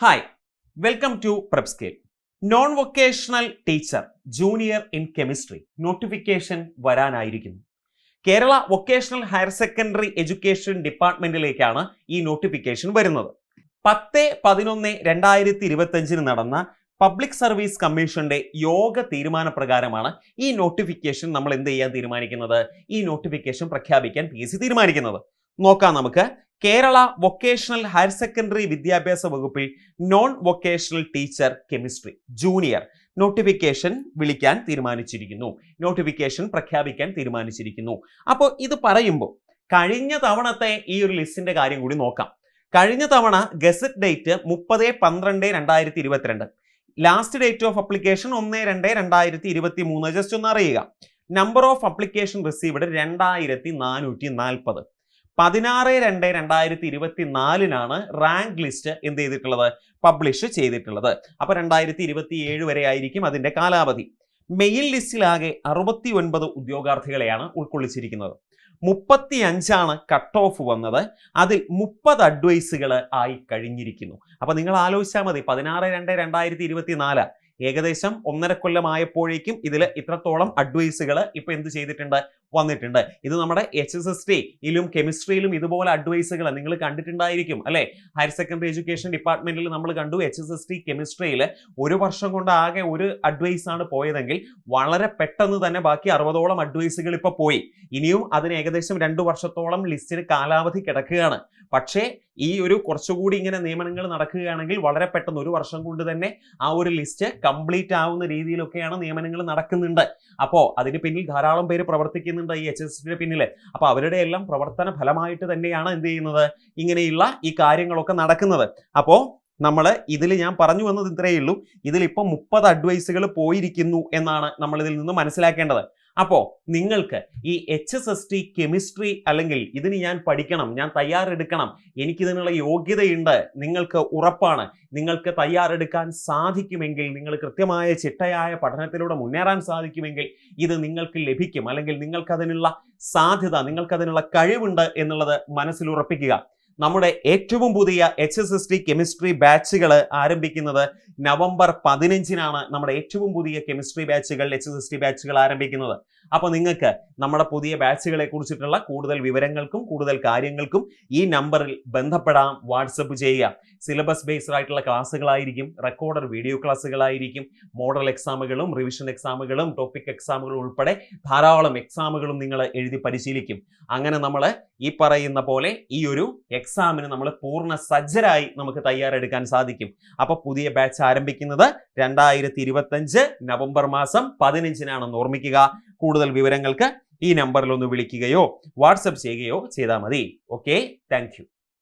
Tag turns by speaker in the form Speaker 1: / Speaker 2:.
Speaker 1: Hi welcome to PrepScale non vocational teacher junior in chemistry notification വരാനായിരിക്കുന്നു. Kerala vocational higher secondary education ഡിപ്പാർട്ട്മെന്റിലേക്കാണ് ഈ notification വരുന്നത്. പത്ത് പതിനൊന്ന് രണ്ടായിരത്തി ഇരുപത്തഞ്ചിന് നടന്ന പബ്ലിക് സർവീസ് കമ്മീഷന്റെ യോഗ തീരുമാനപ്രകാരമാണ് ഈ നോട്ടിഫിക്കേഷൻ നമ്മൾ എന്ത് ചെയ്യാൻ തീരുമാനിക്കുന്നത്? ഈ നോട്ടിഫിക്കേഷൻ പ്രഖ്യാപിക്കാൻ പി തീരുമാനിക്കുന്നത്. നോക്കാം നമുക്ക് കേരള വൊക്കേഷണൽ ഹയർ സെക്കൻഡറി വിദ്യാഭ്യാസ വകുപ്പിൽ non vocational teacher chemistry junior notification വിളിക്കാൻ തീരുമാനിച്ചിരിക്കുന്നു. നോട്ടിഫിക്കേഷൻ പ്രഖ്യാപിക്കാൻ തീരുമാനിച്ചിരിക്കുന്നു. അപ്പോൾ ഇത് പറയുമ്പോൾ കഴിഞ്ഞ തവണത്തെ ഈ ഒരു ലിസ്റ്റിന്റെ കാര്യം കൂടി നോക്കാം. കഴിഞ്ഞ തവണ ഗസറ്റ് ഡേറ്റ് മുപ്പത് പന്ത്രണ്ട് രണ്ടായിരത്തി ഇരുപത്തിരണ്ട് ലാസ്റ്റ് ഡേറ്റ് ഓഫ് അപ്ലിക്കേഷൻ ഒന്ന് രണ്ട് രണ്ടായിരത്തി ഇരുപത്തി മൂന്ന് ജസ്റ്റ് ഒന്ന് അറിയുക. നമ്പർ ഓഫ് അപ്ലിക്കേഷൻ റിസീവ്ഡ് രണ്ടായിരത്തി നാനൂറ്റി നാൽപ്പത് പതിനാറ് രണ്ട് രണ്ടായിരത്തി ഇരുപത്തി നാലിനാണ് റാങ്ക് ലിസ്റ്റ് എന്ത് ചെയ്തിട്ടുള്ളത്? പബ്ലിഷ് ചെയ്തിട്ടുള്ളത്. അപ്പൊ രണ്ടായിരത്തി ഇരുപത്തി ഏഴ് വരെ ആയിരിക്കും അതിന്റെ കാലാവധി. മെയിൽ ലിസ്റ്റിലാകെ അറുപത്തി ഒൻപത് ഉദ്യോഗാർത്ഥികളെയാണ് ഉൾക്കൊള്ളിച്ചിരിക്കുന്നത്. മുപ്പത്തി അഞ്ചാണ് കട്ട് ഓഫ് വന്നത്. അതിൽ മുപ്പത് അഡ്വൈസുകൾ ആയി കഴിഞ്ഞിരിക്കുന്നു. അപ്പൊ നിങ്ങൾ ആലോചിച്ചാൽ മതി പതിനാറ് രണ്ട് രണ്ടായിരത്തി ഇരുപത്തി നാല് ഏകദേശം ഒന്നര കൊല്ലമായപ്പോഴേക്കും ഇതിൽ ഇത്രത്തോളം അഡ്വൈസുകൾ ഇപ്പൊ എന്ത് ചെയ്തിട്ടുണ്ട് വന്നിട്ടുണ്ട്. ഇത് നമ്മുടെ എച്ച് എസ് എസ് ടിയിലും കെമിസ്ട്രിയിലും ഇതുപോലെ അഡ്വൈസുകൾ നിങ്ങൾ കണ്ടിട്ടുണ്ടായിരിക്കും അല്ലെ? ഹയർ സെക്കൻഡറി എഡ്യൂക്കേഷൻ ഡിപ്പാർട്ട്മെന്റിൽ നമ്മൾ കണ്ടു എച്ച് എസ് എസ് ടി കെമിസ്ട്രിയിൽ ഒരു വർഷം കൊണ്ട് ആകെ ഒരു അഡ്വൈസ് ആണ് പോയതെങ്കിൽ വളരെ പെട്ടെന്ന് തന്നെ ബാക്കി അറുപതോളം അഡ്വൈസുകൾ ഇപ്പൊ പോയി. ഇനിയും അതിന് ഏകദേശം രണ്ടു വർഷത്തോളം ലിസ്റ്റിന് കാലാവധി കിടക്കുകയാണ്. പക്ഷേ ഈ ഒരു കുറച്ചുകൂടി ഇങ്ങനെ നിയമനങ്ങൾ നടക്കുകയാണെങ്കിൽ വളരെ പെട്ടെന്ന് ഒരു വർഷം കൊണ്ട് തന്നെ ആ ഒരു ലിസ്റ്റ് കംപ്ലീറ്റ് ആവുന്ന രീതിയിലൊക്കെയാണ് നിയമനങ്ങൾ നടക്കുന്നുണ്ട്. അപ്പോൾ അതിന് പിന്നിൽ ധാരാളം പേര് പ്രവർത്തിക്കുന്നുണ്ട് ഈ എച്ച് എസ് സിയുടെ പിന്നിൽ അപ്പോൾ അവരുടെ എല്ലാം പ്രവർത്തന ഫലമായിട്ട് തന്നെയാണ് എന്ത് ചെയ്യുന്നത്? ഇങ്ങനെയുള്ള ഈ കാര്യങ്ങളൊക്കെ നടക്കുന്നത്. അപ്പോൾ നമ്മൾ ഇതിൽ ഞാൻ പറഞ്ഞു വന്നത് ഇത്രയേ ഉള്ളൂ. ഇതിലിപ്പോൾ മുപ്പത് അഡ്വൈസുകൾ പോയിരിക്കുന്നു എന്നാണ് നമ്മൾ ഇതിൽ നിന്ന് മനസ്സിലാക്കേണ്ടത്. അപ്പോൾ നിങ്ങൾക്ക് ഈ H S S T chemistry അല്ലെങ്കിൽ ഇതിന് ഞാൻ പഠിക്കണം ഞാൻ തയ്യാറെടുക്കണം എനിക്കിതിനുള്ള യോഗ്യതയുണ്ട് നിങ്ങൾക്ക് ഉറപ്പാണ്. നിങ്ങൾക്ക് തയ്യാറെടുക്കാൻ സാധിക്കുമെങ്കിൽ നിങ്ങൾ കൃത്യമായ ചിട്ടയായ പഠനത്തിലൂടെ മുന്നേറാൻ സാധിക്കുമെങ്കിൽ ഇത് നിങ്ങൾക്ക് ലഭിക്കും. അല്ലെങ്കിൽ നിങ്ങൾക്കതിനുള്ള സാധ്യത നിങ്ങൾക്കതിനുള്ള കഴിവുണ്ട് എന്നുള്ളത് മനസ്സിൽ ഉറപ്പിക്കുക. നമ്മുടെ ഏറ്റവും പുതിയ H S S T chemistry ബാച്ചുകൾ ആരംഭിക്കുന്നത് നവംബർ പതിനഞ്ചിനാണ് നമ്മുടെ ഏറ്റവും പുതിയ കെമിസ്ട്രി ബാച്ചുകൾ എച്ച് എസ് എസ് ടി ബാച്ചുകൾ ആരംഭിക്കുന്നത്. അപ്പോൾ നിങ്ങൾക്ക് നമ്മുടെ പുതിയ ബാച്ചുകളെ കുറിച്ചിട്ടുള്ള കൂടുതൽ വിവരങ്ങൾക്കും കൂടുതൽ കാര്യങ്ങൾക്കും ഈ നമ്പറിൽ ബന്ധപ്പെടാം. വാട്സപ്പ് ചെയ്യുക. സിലബസ് ബേസ്ഡ് ആയിട്ടുള്ള ക്ലാസ്സുകളായിരിക്കും. റെക്കോർഡർ വീഡിയോ ക്ലാസ്സുകളായിരിക്കും. മോഡൽ എക്സാമുകളും റിവിഷൻ എക്സാമുകളും ടോപ്പിക് എക്സാമുകളും ഉൾപ്പെടെ ധാരാളം എക്സാമുകളും നിങ്ങൾ എഴുതി പരിശീലിക്കും. അങ്ങനെ നമ്മൾ ഈ പറയുന്ന പോലെ ഈ ഒരു എക്സാമിന് നമ്മൾ പൂർണ സജ്ജരായി നമുക്ക് തയ്യാറെടുക്കാൻ സാധിക്കും. അപ്പോൾ പുതിയ ബാച്ച് ആരംഭിക്കുന്നത് രണ്ടായിരത്തി നവംബർ മാസം പതിനഞ്ചിനാണെന്ന് ഓർമ്മിക്കുക. കൂടുതൽ വിവരങ്ങൾക്ക് ഈ നമ്പറിൽ ഒന്ന് വിളിക്കുകയോ വാട്സപ്പ് ചെയ്യുകയോ ചെയ്താൽ മതി. Okay thank